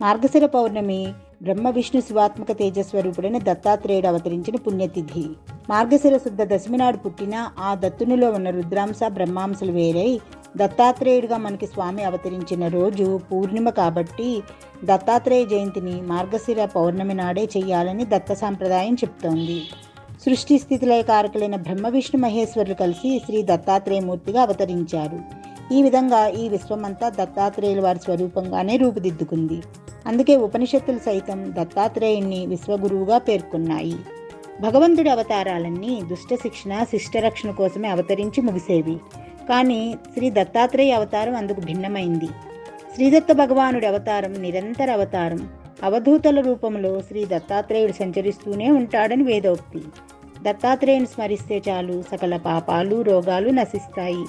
మార్గశిర పౌర్ణమి బ్రహ్మ విష్ణు శివాత్మక తేజస్వరూపుడైన దత్తాత్రేయుడు అవతరించిన పుణ్యతిథి. మార్గశిర శుద్ధ దశమి నాడు పుట్టిన ఆ దత్తునిలో ఉన్న రుద్రాంశ బ్రహ్మాంశలు వేరై దత్తాత్రేయుడిగా మనకి స్వామి అవతరించిన రోజు పూర్ణిమ కాబట్టి దత్తాత్రేయ జయంతిని మార్గశిర పౌర్ణమి నాడే చేయాలని దత్త సాంప్రదాయం చెప్తోంది. సృష్టి స్థితిలయ కారకులైన బ్రహ్మ విష్ణు మహేశ్వరులు కలిసి శ్రీ దత్తాత్రేయమూర్తిగా అవతరించారు. ఈ విధంగా ఈ విశ్వమంతా దత్తాత్రేయుల వారి స్వరూపంగానే రూపుదిద్దుకుంది. అందుకే ఉపనిషత్తులు సైతం దత్తాత్రేయుణ్ణి విశ్వగురువుగా పేర్కొన్నాయి. భగవంతుడి అవతారాలన్నీ దుష్ట శిక్షణ శిష్టరక్షణ కోసమే అవతరించి ముగిసేవి. కానీ శ్రీ దత్తాత్రేయ అవతారం అందుకు భిన్నమైంది. శ్రీదత్త భగవానుడి అవతారం నిరంతర అవతారం. అవధూతల రూపంలో శ్రీ దత్తాత్రేయుడు సంచరిస్తూనే ఉంటాడని వేదోక్తి. దత్తాత్రేయుని స్మరిస్తే చాలు సకల పాపాలు రోగాలు నశిస్తాయి.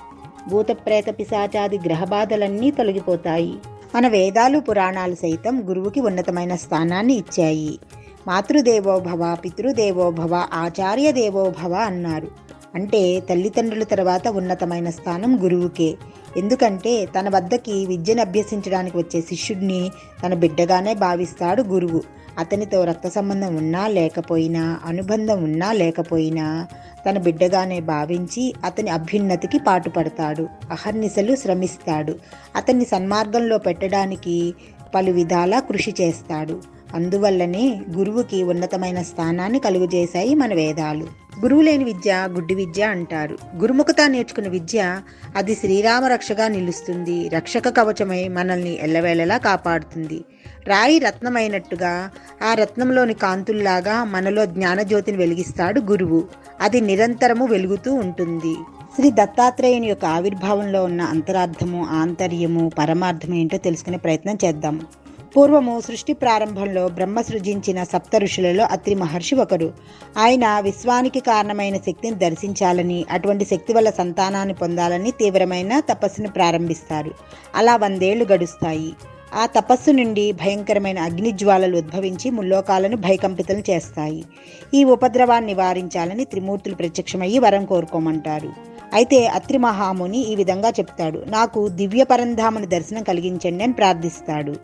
భూత ప్రేత పిశాచాది గ్రహబాధలన్నీ తొలగిపోతాయి. మన వేదాలు పురాణాలు సైతం గురువుకి ఉన్నతమైన స్థానాన్ని ఇచ్చాయి. మాతృదేవోభవ పితృదేవోభవ ఆచార్య దేవోభవ అన్నారు. అంటే తల్లిదండ్రుల తర్వాత ఉన్నతమైన స్థానం గురువుకే. ఎందుకంటే తన వద్దకి విద్యను అభ్యసించడానికి వచ్చే శిష్యుడిని తన బిడ్డగానే భావిస్తాడు గురువు. అతనితో రక్త సంబంధం ఉన్నా లేకపోయినా అనుబంధం ఉన్నా లేకపోయినా తన బిడ్డగానే భావించి అతని అభ్యున్నతికి పాటుపడతాడు అహర్నిశలు శ్రమిస్తాడు అతన్ని సన్మార్గంలో పెట్టడానికి పలు విధాలా కృషి చేస్తాడు. అందువల్లనే గురువుకి ఉన్నతమైన స్థానాన్ని కలుగజేశాయి మన వేదాలు. గురువు లేని విద్య గుడ్డి విద్య అంటారు. గురుముఖత నేర్చుకున్న విద్య అది శ్రీరామ రక్షగా నిలుస్తుంది. రక్షక కవచమై మనల్ని ఎల్లవేళలా కాపాడుతుంది. రాయి రత్నమైనట్టుగా ఆ రత్నంలోని కాంతుల్లాగా మనలో జ్ఞానజ్యోతిని వెలిగిస్తాడు గురువు. అది నిరంతరము వెలుగుతూ ఉంటుంది. శ్రీ దత్తాత్రేయుని యొక్క ఆవిర్భావంలో ఉన్న అంతరార్థము ఆంతర్యము పరమార్థము ఏంటో తెలుసుకునే ప్రయత్నం చేద్దాం. పూర్వము సృష్టి ప్రారంభంలో బ్రహ్మ సృజించిన సప్త ఋషులలో అత్రి మహర్షి ఒకరు. ఆయన విశ్వానికి కారణమైన శక్తిని దర్శించాలని అటువంటి శక్తి వల్ల సంతానాన్ని పొందాలని తీవ్రమైన తపస్సును ప్రారంభిస్తారు. అలా వందేళ్ళు గడుస్తాయి. ఆ తపస్సు నుండి భయంకరమైన అగ్నిజ్వాలలు ఉద్భవించి ముల్లోకాలను భయకంపితలు చేస్తాయి. ఈ ఉపద్రవాన్ని నివారించాలని త్రిమూర్తులు ప్రత్యక్షమయ్యి వరం కోరుకోమంటారు. అయితే అత్రి మహాముని ఈ విధంగా చెప్తాడు. నాకు దివ్య పరంధామని దర్శనం కలిగించండి అని ప్రార్థిస్తాడు.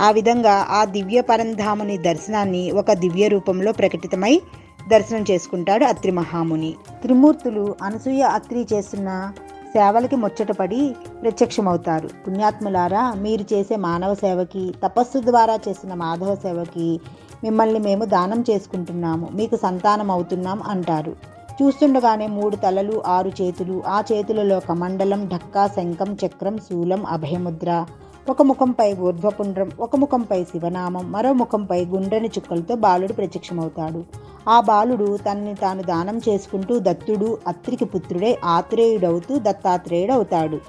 ఆ విధంగా ఆ దివ్య పరంధాముని దర్శనాన్ని ఒక దివ్య రూపంలో ప్రకటితమై దర్శనం చేసుకుంటాడు అత్రి మహాముని. త్రిమూర్తులు అనసూయ అత్రి చేస్తున్న సేవలకి ముచ్చటపడి ప్రత్యక్షమవుతారు. పుణ్యాత్ములారా మీరు చేసే మానవ సేవకి తపస్సు ద్వారా చేసిన మాధవ సేవకి మిమ్మల్ని మేము దానం చేసుకుంటున్నాము. మీకు సంతానం అవుతున్నాం అంటారు. చూస్తుండగానే మూడు తలలు ఆరు చేతులు ఆ చేతులలో కమండలం ఢక్కా శంఖం చక్రం శూలం అభయముద్ర ఒక ముఖంపై ఊర్ధ్వపుండ్రం ఒక ముఖంపై శివనామం మరో ముఖంపై గుండ్రని చుక్కలతో బాలుడు ప్రత్యక్షమవుతాడు. ఆ బాలుడు తనని తాను దానం చేసుకుంటూ దత్తుడు అత్రికి పుత్రుడై ఆత్రేయుడవుతూ దత్తాత్రేయుడవుతాడు.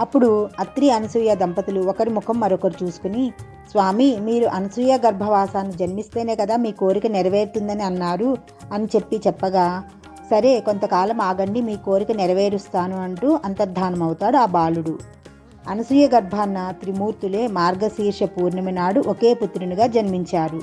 అప్పుడు అత్రి అనసూయ దంపతులు ఒకరి ముఖం మరొకరు చూసుకుని స్వామి మీరు అనసూయ గర్భవాసాన్ని జన్మిస్తేనే కదా మీ కోరిక నెరవేరుతుందని అన్నారు అని చెప్పి చెప్పగా సరే కొంతకాలం ఆగండి మీ కోరిక నెరవేరుస్తాను అంటూ అంతర్ధానమవుతాడు ఆ బాలుడు. అనసూయ గర్భాన్న త్రిమూర్తులే మార్గశీర్ష పూర్ణిమ నాడు ఒకే పుత్రునిగా జన్మించారు.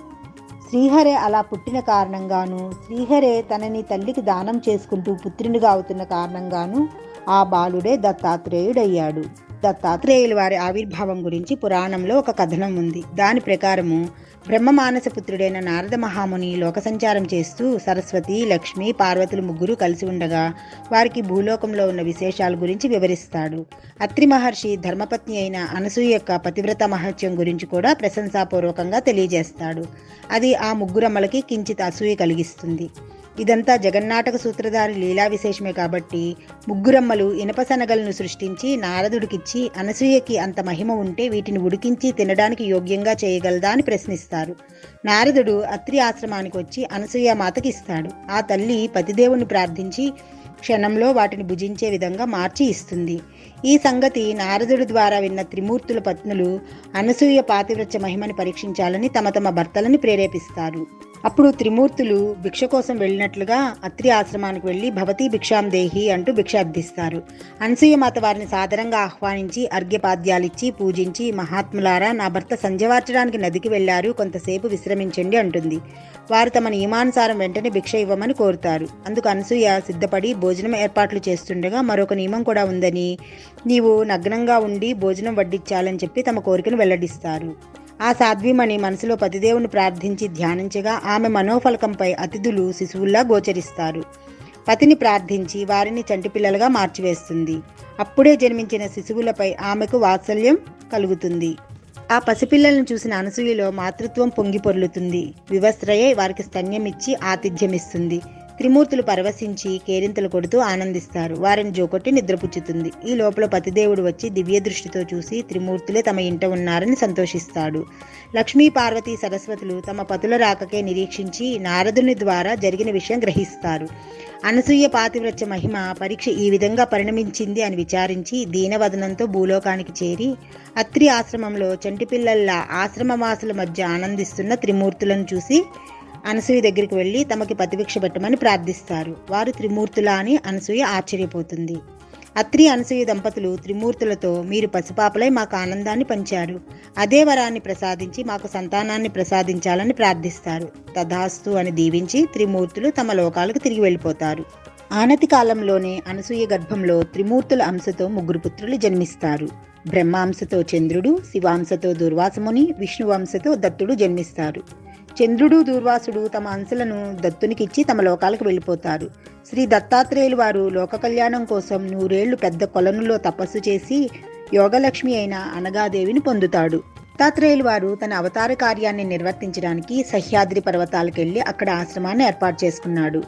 శ్రీహరే అలా పుట్టిన కారణంగాను శ్రీహరే తనని తల్లికి దానం చేసుకుంటూ పుత్రునిగా అవుతున్న కారణంగాను ఆ బాలుడే దత్తాత్రేయుడయ్యాడు. దత్తాత్రేయుల వారి ఆవిర్భావం గురించి పురాణంలో ఒక కథనం ఉంది. దాని ప్రకారము బ్రహ్మ మానసపుత్రుడైన నారద మహాముని లోక సంచారం చేస్తూ సరస్వతి లక్ష్మి పార్వతులు ముగ్గురు కలిసి ఉండగా వారికి భూలోకంలో ఉన్న విశేషాల గురించి వివరిస్తాడు. అత్రి మహర్షి ధర్మపత్ని అయిన అనసూయ యొక్క పతివ్రత మహత్యం గురించి కూడా ప్రశంసాపూర్వకంగా తెలియజేస్తాడు. అది ఆ ముగ్గురమ్మలకి కించిత్ అసూయ కలిగిస్తుంది. ఇదంతా జగన్నాటక సూత్రధారి లీలా విశేషమే కాబట్టి ముగ్గురమ్మలు ఇనపసనగలను సృష్టించి నారదుడికిచ్చి అనసూయకి అంత మహిమ ఉంటే వీటిని ఉడికించి తినడానికి యోగ్యంగా చేయగలదా అని ప్రశ్నిస్తారు. నారదుడు అత్రి ఆశ్రమానికి వచ్చి అనసూయ మాతకి ఇస్తాడు. ఆ తల్లి పతిదేవుని ప్రార్థించి క్షణంలో వాటిని భుజించే విధంగా మార్చి ఇస్తుంది. ఈ సంగతి నారదుడి ద్వారా విన్న త్రిమూర్తుల పత్నులు అనసూయ పాతివ్రత్య మహిమని పరీక్షించాలని తమ తమ భర్తలను ప్రేరేపిస్తారు. అప్పుడు త్రిమూర్తులు భిక్ష కోసం వెళ్ళినట్లుగా అత్రి ఆశ్రమానికి వెళ్ళి భవతి భిక్షాం దేహి అంటూ భిక్ష అర్థిస్తారు అనసూయ మాత వారిని సాదరంగా ఆహ్వానించి అర్ఘ్యపాద్యాలిచ్చి పూజించి మహాత్ములారా నా భర్త సంజవార్చడానికి నదికి వెళ్ళారు కొంతసేపు విశ్రమించండి అంటుంది. వారు తమ నియమానుసారం వెంటనే భిక్ష ఇవ్వమని కోరుతారు. అందుకు అనసూయ సిద్ధపడి భోజనం ఏర్పాట్లు చేస్తుండగా మరొక నియమం కూడా ఉందని నీవు నగ్నంగా ఉండి భోజనం వడ్డించాలని చెప్పి తమ కోరికను వెల్లడిస్తారు. ఆ సాధ్వీమణి మనసులో పతిదేవుని ప్రార్థించి ధ్యానించగా ఆమె మనోఫలకంపై అతిథులు శిశువుల్లా గోచరిస్తారు. పతిని ప్రార్థించి వారిని చంటిపిల్లలుగా మార్చివేస్తుంది. అప్పుడే జన్మించిన శిశువులపై ఆమెకు వాత్సల్యం కలుగుతుంది. ఆ పసిపిల్లలను చూసిన అనసూయలో మాతృత్వం పొంగి పొర్లుతుంది. వివస్త్రయే వారికి స్తన్యమిచ్చి ఆతిథ్యమిస్తుంది. త్రిమూర్తులు పరవశించి కేరింతలు కొడుతూ ఆనందిస్తారు. వారిని జోకొట్టి నిద్రపుచ్చుతుంది. ఈ లోపల పతిదేవుడు వచ్చి దివ్య దృష్టితో చూసి త్రిమూర్తులే తమ ఇంట ఉన్నారని సంతోషిస్తాడు. లక్ష్మీ పార్వతీ సరస్వతులు తమ పతుల రాకకే నిరీక్షించి నారదుని ద్వారా జరిగిన విషయం గ్రహిస్తారు. అనసూయ పాతివ్రత్య మహిమ పరీక్ష ఈ విధంగా పరిణమించింది అని విచారించి దీనవదనంతో భూలోకానికి చేరి అత్రి ఆశ్రమంలో చంటిపిల్లల్లా ఆశ్రమవాసుల మధ్య ఆనందిస్తున్న త్రిమూర్తులను చూసి అనసూయ దగ్గరికి వెళ్ళి తమకి ప్రతిభిక్ష పెట్టమని ప్రార్థిస్తారు. వారు త్రిమూర్తులా అని అనసూయ ఆశ్చర్యపోతుంది. అత్రి అనసూయ దంపతులు త్రిమూర్తులతో మీరు పసిపాపలై మాకు ఆనందాన్ని పంచారు. అదే వరాన్ని ప్రసాదించి మాకు సంతానాన్ని ప్రసాదించాలని ప్రార్థిస్తారు. తథాస్తు అని దీవించి త్రిమూర్తులు తమ లోకాలకు తిరిగి వెళ్ళిపోతారు. ఆనతి కాలంలోనే అనసూయ గర్భంలో త్రిమూర్తుల అంశతో ముగ్గురు పుత్రులు జన్మిస్తారు. బ్రహ్మాంశతో చంద్రుడు శివాంశతో దుర్వాసముని విష్ణువంశతో దత్తుడు జన్మిస్తారు. చంద్రుడు దూర్వాసుడు తమ అంశలను దత్తునికిచ్చి తమ లోకాలకు వెళ్ళిపోతారు. శ్రీ దత్తాత్రేయులు వారు లోక కళ్యాణం కోసం నూరేళ్ళు పెద్ద కొలనులో తపస్సు చేసి యోగలక్ష్మి అయిన అనగాదేవిని పొందుతాడు. దత్తాత్రేయులు వారు తన అవతార కార్యాన్ని నిర్వర్తించడానికి సహ్యాద్రి పర్వతాలకెళ్ళి అక్కడ ఆశ్రమాన్ని ఏర్పాటు చేసుకున్నాడు.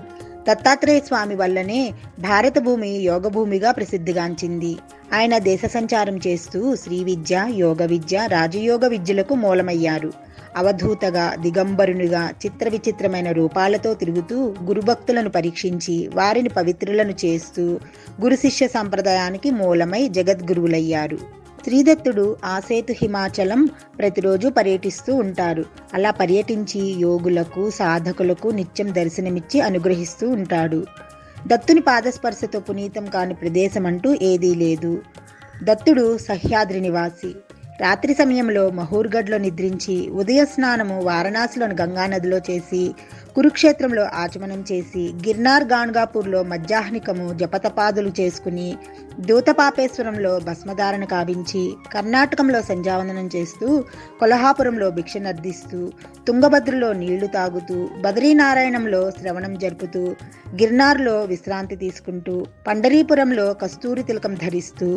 దత్తాత్రేయ స్వామి వల్లనే భారత భూమి యోగ భూమిగా ప్రసిద్ధిగాంచింది. ఆయన దేశ సంచారం చేస్తూ శ్రీ విద్య యోగ విద్య రాజయోగ విద్యలకు మూలమయ్యారు. అవధూతగా దిగంబరునిగా చిత్ర విచిత్రమైన రూపాలతో తిరుగుతూ గురుభక్తులను పరీక్షించి వారిని పవిత్రులను చేస్తూ గురు శిష్య సంప్రదాయానికి మూలమై జగద్గురువులయ్యారు. శ్రీదత్తుడు ఆసేతు హిమాచలం ప్రతిరోజు పర్యటిస్తూ ఉంటారు. అలా పర్యటించి యోగులకు సాధకులకు నిత్యం దర్శనమిచ్చి అనుగ్రహిస్తూ ఉంటాడు. దత్తుని పాదస్పర్శతో పునీతం కాని ప్రదేశం అంటూ ఏదీ లేదు. దత్తుడు సహ్యాద్రి నివాసి. రాత్రి సమయంలో మహూర్గఢ్లో నిద్రించి ఉదయ స్నానము వారణాసిలోని గంగానదిలో చేసి కురుక్షేత్రంలో ఆచమనం చేసి గిర్నార్ గాన్గాపూర్లో మధ్యాహ్నికము జపతపాదులు చేసుకుని దూతపాపేశ్వరంలో భస్మధారణ కావించి కర్ణాటకంలో సంధ్యావందనం చేస్తూ కొల్హాపురంలో భిక్ష నర్దిస్తూ తుంగభద్రలో నీళ్ళు తాగుతూ బద్రీనారాయణంలో శ్రవణం జరుపుతూ గిర్నార్లో విశ్రాంతి తీసుకుంటూ పండరీపురంలో కస్తూరి తిలకం ధరిస్తూ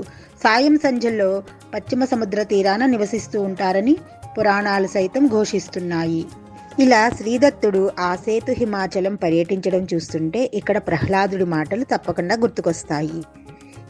సాయం సంధ్యల్లో పశ్చిమ సముద్ర తీరాన నివసిస్తూ ఉంటారని పురాణాలు సైతం ఘోషిస్తున్నాయి. ఇలా శ్రీదత్తుడు ఆ సేతు హిమాచలం పర్యటించడం చూస్తుంటే ఇక్కడ ప్రహ్లాదుడి మాటలు తప్పకుండా గుర్తుకొస్తాయి.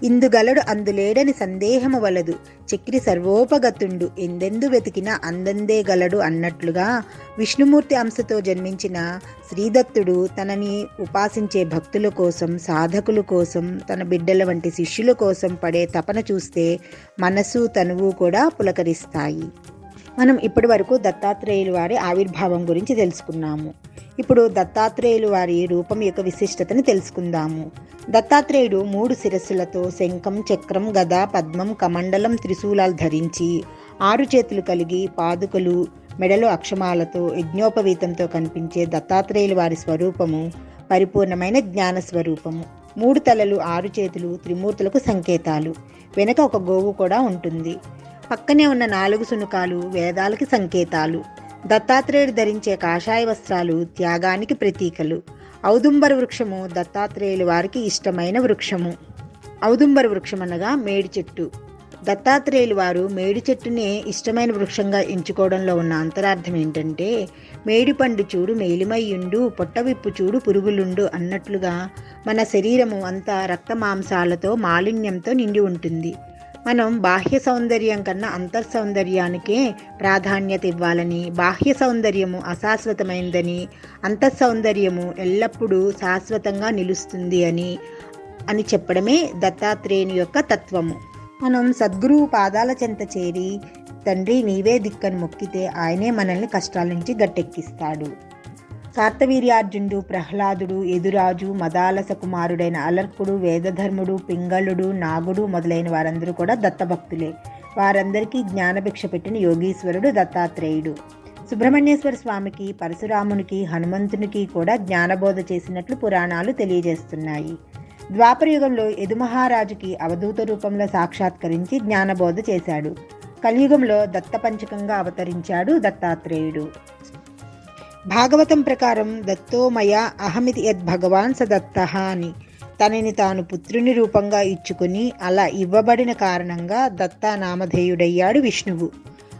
ఇందుగలడు అందులేడని సందేహము వలదు. చక్రి సర్వోపగతుండు. ఎందెందు వెతికినా అందందే గలడు అన్నట్లుగా విష్ణుమూర్తి అంశతో జన్మించిన శ్రీదత్తుడు తనని ఉపాసించే భక్తుల కోసం సాధకుల కోసం తన బిడ్డల వంటి శిష్యుల కోసం పడే తపన చూస్తే మనసు తనువు కూడా పులకరిస్తాయి. మనం ఇప్పటి వరకు దత్తాత్రేయులు వారి ఆవిర్భావం గురించి తెలుసుకున్నాము. ఇప్పుడు దత్తాత్రేయులు వారి రూపం యొక్క విశిష్టతను తెలుసుకుందాము. దత్తాత్రేయుడు మూడు శిరస్సులతో శంఖం చక్రం గద పద్మం కమండలం త్రిశూలాలు ధరించి ఆరు చేతులు కలిగి పాదుకలు మెడలో అక్షమాలతో యజ్ఞోపవీతంతో కనిపించే దత్తాత్రేయుల వారి స్వరూపము పరిపూర్ణమైన జ్ఞాన స్వరూపము. మూడు తలలు ఆరు చేతులు త్రిమూర్తులకు సంకేతాలు. వెనక ఒక గోవు కూడా ఉంటుంది. పక్కనే ఉన్న నాలుగు సునుకాలు వేదాలకి సంకేతాలు. దత్తాత్రేయుడు ధరించే కాషాయ వస్త్రాలు త్యాగానికి ప్రతీకలు. ఔదుంబర వృక్షము దత్తాత్రేయుల వారికి ఇష్టమైన వృక్షము. ఔదుంబర వృక్షం అనగా మేడి చెట్టు. దత్తాత్రేయులు వారు మేడి చెట్టునే ఇష్టమైన వృక్షంగా ఎంచుకోవడంలో ఉన్న అంతరార్థం ఏంటంటే మేడి పండు చూడు మేలిమయ్యుండు పొట్టవిప్పు చూడు పురుగులుండు అన్నట్లుగా మన శరీరము అంతా రక్త మాంసాలతో మాలిన్యంతో నిండి ఉంటుంది. మనం బాహ్య సౌందర్యం కన్నా అంతర్ సౌందర్యానికే ప్రాధాన్యత ఇవ్వాలని బాహ్య సౌందర్యము అశాశ్వతమైందని అంతర్ సౌందర్యము ఎల్లప్పుడూ శాశ్వతంగా నిలుస్తుంది అని అని చెప్పడమే దత్తాత్రేయుని యొక్క తత్వము. మనం సద్గురువు పాదాల చెంత చేరి తండ్రి నీవే దిక్కని మొక్కితే ఆయనే మనల్ని కష్టాల నుంచి గట్టెక్కిస్తాడు. కార్తవీర్యార్జునుడు ప్రహ్లాదుడు ఎదురాజు మదాలస కుమారుడైన అలర్కుడు వేదధర్ముడు పింగళుడు నాగుడు మొదలైన వారందరూ కూడా దత్తభక్తులే. వారందరికీ జ్ఞానభిక్ష పెట్టిన యోగీశ్వరుడు దత్తాత్రేయుడు. సుబ్రహ్మణ్యేశ్వర స్వామికి పరశురామునికి హనుమంతునికి కూడా జ్ఞానబోధ చేసినట్లు పురాణాలు తెలియజేస్తున్నాయి. ద్వాపరయుగంలో యదుమహారాజుకి అవధూత రూపంలో సాక్షాత్కరించి జ్ఞానబోధ చేశాడు. కలియుగంలో దత్తపంచకంగా అవతరించాడు దత్తాత్రేయుడు. భాగవతం ప్రకారం దత్తోమయ అహమితి యద్ భగవాన్ స దత్త అని. తనని తాను పుత్రుని రూపంగా ఇచ్చుకుని అలా ఇవ్వబడిన కారణంగా దత్తా నామధేయుడయ్యాడు విష్ణువు.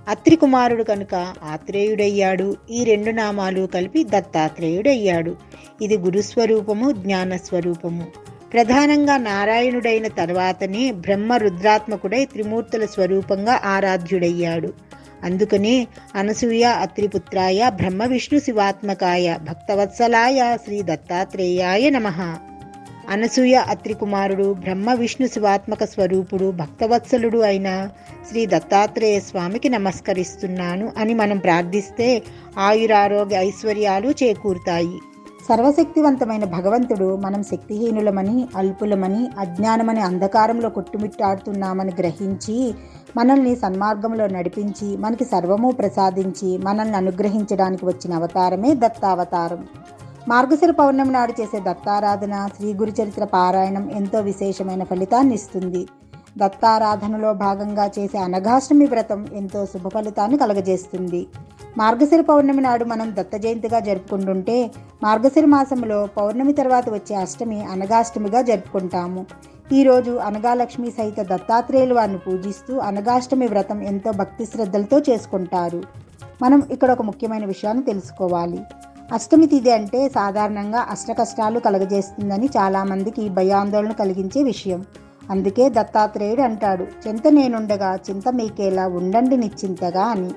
అత్రి కుమారుడు కనుక ఆత్రేయుడయ్యాడు. ఈ రెండు నామాలు కలిపి దత్తాత్రేయుడయ్యాడు. ఇది గురుస్వరూపము జ్ఞానస్వరూపము ప్రధానంగా నారాయణుడైన తర్వాతనే బ్రహ్మ రుద్రాత్మకుడై త్రిమూర్తుల స్వరూపంగా ఆరాధ్యుడయ్యాడు. అందుకనే అనసూయ అత్రిపుత్రాయ బ్రహ్మ విష్ణు శివాత్మకాయ భక్తవత్సలాయ శ్రీ దత్తాత్రేయాయ నమః. అనసూయ అత్రి కుమారుడు బ్రహ్మ విష్ణు శివాత్మక స్వరూపుడు భక్తవత్సలుడు అయిన శ్రీ దత్తాత్రేయ స్వామికి నమస్కరిస్తున్నాను అని మనం ప్రార్థిస్తే ఆయురారోగ్య ఐశ్వర్యాలు చేకూరుతాయి. సర్వశక్తివంతమైన భగవంతుడు మనం శక్తిహీనులమని అల్పులమని అజ్ఞానమని అంధకారంలో కొట్టుమిట్టాడుతున్నామని గ్రహించి మనల్ని సన్మార్గంలో నడిపించి మనకి సర్వము ప్రసాదించి మనల్ని అనుగ్రహించడానికి వచ్చిన అవతారమే దత్తావతారం. మార్గశిర పౌర్ణమి నాడు చేసే దత్తారాధన శ్రీ గురు చరిత్ర పారాయణం ఎంతో విశేషమైన ఫలితాన్ని ఇస్తుంది. దత్తారాధనలో భాగంగా చేసే అనఘాష్టమి వ్రతం ఎంతో శుభ ఫలితాన్ని కలగజేస్తుంది. మార్గశిర పౌర్ణమి నాడు మనం దత్త జయంతిగా జరుపుకుంటుంటే మార్గశిర మాసంలో పౌర్ణమి తర్వాత వచ్చే అష్టమి అనగాష్టమిగా జరుపుకుంటాము. ఈరోజు అనగాలక్ష్మి సహిత దత్తాత్రేయులు వారిని పూజిస్తూ అనగాష్టమి వ్రతం ఎంతో భక్తి శ్రద్ధలతో చేసుకుంటారు. మనం ఇక్కడ ఒక ముఖ్యమైన విషయాన్ని తెలుసుకోవాలి. అష్టమి తిథి అంటే సాధారణంగా అష్టకష్టాలు కలగజేస్తుందని చాలామందికి భయాందోళన కలిగించే విషయం. అందుకే దత్తాత్రేయుడు అంటాడు చింత నేనుండగా చింత మీకేలా ఉండండి నిశ్చింతగా అని.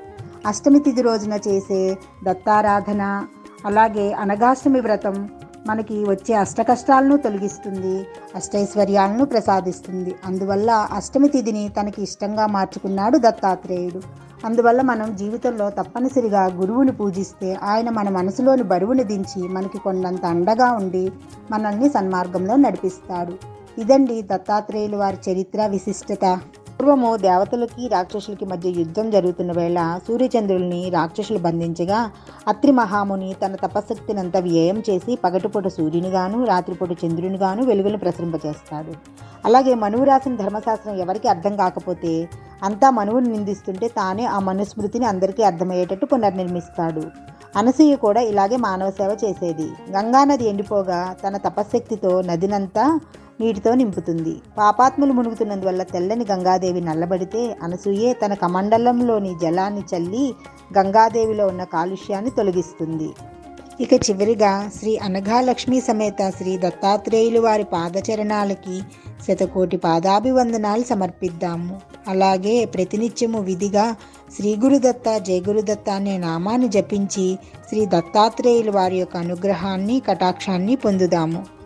అష్టమి తిథి రోజున చేసే దత్తారాధన అలాగే అనగాష్టమి వ్రతం మనకి వచ్చే అష్ట కష్టాలను తొలగిస్తుంది అష్టైశ్వర్యాలను ప్రసాదిస్తుంది. అందువల్ల అష్టమి తిథిని తనకి ఇష్టంగా మార్చుకున్నాడు దత్తాత్రేయుడు. అందువల్ల మనం జీవితంలో తప్పనిసరిగా గురువుని పూజిస్తే ఆయన మన మనసులోని బరువును దించి మనకి కొండంత అండగా ఉండి మనల్ని సన్మార్గంలో నడిపిస్తాడు. ఇదండి దత్తాత్రేయులు వారి చరిత్ర విశిష్టత. పూర్వము దేవతలకి రాక్షసులకి మధ్య యుద్ధం జరుగుతున్న వేళ సూర్యచంద్రుల్ని రాక్షసులు బంధించగా అత్రి మహాముని తన తపశక్తినంతా వ్యయం చేసి పగటిపూట సూర్యునిగాను రాత్రిపూట చంద్రునిగాను వెలుగును ప్రసరింపజేస్తాడు. అలాగే మనువు రాసిన ధర్మశాస్త్రం ఎవరికి అర్థం కాకపోతే అంతా మనువుని నిందిస్తుంటే తానే ఆ మనుస్మృతిని అందరికీ అర్థమయ్యేటట్టు పునర్నిర్మిస్తాడు. అనసూయ కూడా ఇలాగే మానవ సేవ చేసేది. గంగానది ఎండిపోగా తన తపశక్తితో నదినంతా నీటితో నింపుతుంది. పాపాత్ములు మునుగుతున్నందువల్ల తెల్లని గంగాదేవి నల్లబడితే అనసూయే తన కమండలంలోని జలాన్ని చల్లి గంగాదేవిలో ఉన్న కాలుష్యాన్ని తొలగిస్తుంది. ఇక చివరిగా శ్రీ అనఘాలక్ష్మి సమేత శ్రీ దత్తాత్రేయులు వారి పాదచరణాలకి శతకోటి పాదాభివందనాలు సమర్పిద్దాము. అలాగే ప్రతినిత్యము విధిగా శ్రీ గురుదత్త జయగురుదత్త అనే నామాన్ని జపించి శ్రీ దత్తాత్రేయులు వారి యొక్క అనుగ్రహాన్ని కటాక్షాన్ని పొందుదాము.